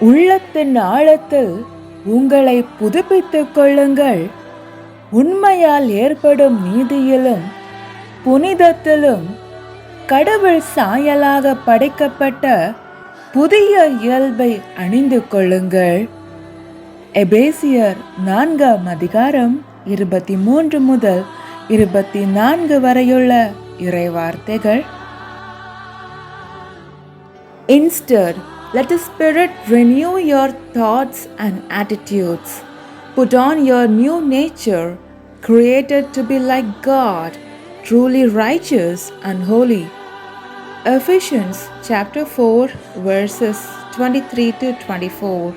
உள்ளத்தின் ஆழத்தில் உங்களை புதுப்பித்துக் கொள்ளுங்கள். உண்மையால் ஏற்படும் நீதியிலும் புனிதத்திலும் கடவுள் சாயலாக படைக்கப்பட்ட புதிய இயல்பை அணிந்து கொள்ளுங்கள். எபேசியர் நான்காம் அதிகாரம் இருபத்தி மூன்று முதல் இருபத்தி நான்கு வரையுள்ள இறைவார்த்தைகள். இன்ஸ்டர் let the Spirit renew your thoughts and attitudes. Put on your new nature, created to be like God, truly righteous and holy. Ephesians chapter 4, verses 23 to 24.